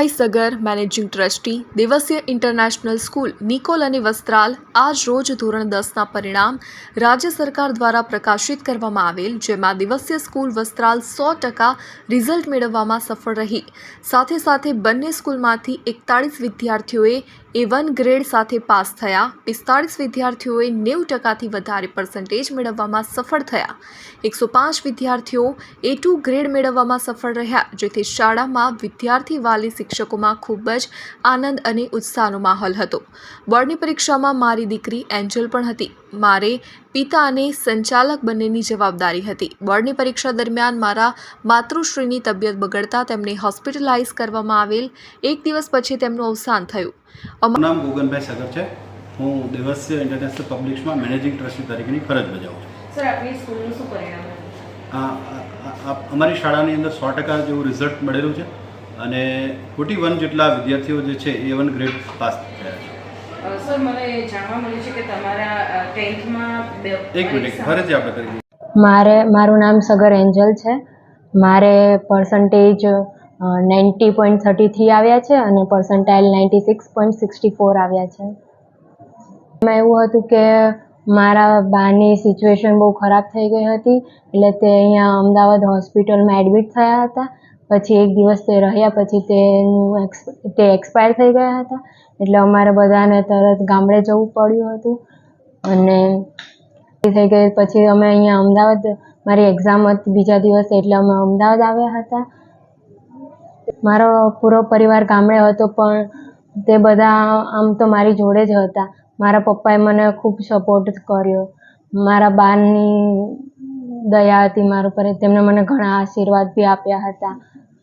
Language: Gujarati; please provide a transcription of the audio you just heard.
Goganbhai Sagar, managing trustee, Devasya international school, Nikol અને વસ્ત્રાલ, આજ રોજ ધોરણ દસના પરિણામ રાજ્ય સરકાર દ્વારા પ્રકાશિત કરવામાં આવેલ, જેમાં દિવસ્ય સ્કૂલ વસ્ત્રાલ સો ટકા રિઝલ્ટ મેળવવામાં સફળ રહી. સાથે સાથે બંને સ્કૂલમાંથી એકતાળીસ વિદ્યાર્થીઓએ એ વન ગ્રેડ સાથે પાસ થયા. પિસ્તાળીસ વિદ્યાર્થીઓએ નેવું ટકાથી વધારે પર્સન્ટેજ મેળવવામાં સફળ થયા. એકસો પાંચ વિદ્યાર્થીઓ એ ટુ ગ્રેડ મેળવવામાં સફળ રહ્યા, જેથી શાળામાં વિદ્યાર્થી વાલી શિક્ષકોમાં ખૂબ જ આનંદ અને ઉત્સાહનો માહોલ હતો. બોર્ડની પરીક્ષામાં મારી દીકરી એન્જલ પણ હતી. મારે પિતા અને સંચાલક બંનેની જવાબદારી હતી. બોર્ડની પરીક્ષા દરમિયાન મારા માતૃશ્રીની તબિયત બગડતા તેમને હોસ્પિટલાઇઝ કરવામાં આવેલ. એક દિવસ પછી તેમનું અવસાન થયું. નામ ગોગનભાઈ સગર છે. હું દેવસ્ય ઇન્ટરનેશનલ પબ્લિક્સમાં મેનેજિંગ ટ્રસ્ટી તરીકેની ફરજ બજાવું છું. સર આપની સ્કૂલનું શું પરિણામ? અમારી શાળાની અંદર સો ટકા જેવું રિઝલ્ટ મળેલું છે. અને ફોર્ટી વન જેટલા વિદ્યાર્થીઓ જે છે એ વન ગ્રેડ પાસ થયા છે. સર મને જાણવા મળ્યું છે કે તમારા ટેન્થમાં એક મિનિટ ફરીથી આપણે કરી મારે મારું નામ સગર એન્જલ છે. મારે percentage ninety point thirty three આવ્યા છે અને percentile ninety six point sixty four આવ્યા છે. એમાં એવું હતું કે મારા બાની સિચ્યુએશન બહુ ખરાબ થઈ ગઈ હતી એટલે તે અહીંયા અમદાવાદ હોસ્પિટલમાં એડમિટ થયા હતા. પછી એક દિવસ તે રહ્યા, પછી તેનું તે એક્સપાયર થઈ ગયા હતા. એટલે અમારે બધાને તરત ગામડે જવું પડ્યું હતું. અને થઈ ગઈ, પછી અમે અહીંયા અમદાવાદ, મારી એક્ઝામ હતી બીજા દિવસે, એટલે અમે અમદાવાદ આવ્યા હતા. મારો પૂરો પરિવાર ગામડે હતો, પણ તે બધા આમ તો મારી જોડે જ હતા. મારા પપ્પાએ મને ખૂબ સપોર્ટ કર્યો. મારા બાની દયા હતી મારા પર તેમણે મને ઘણા આશીર્વાદ બી આપ્યા હતા.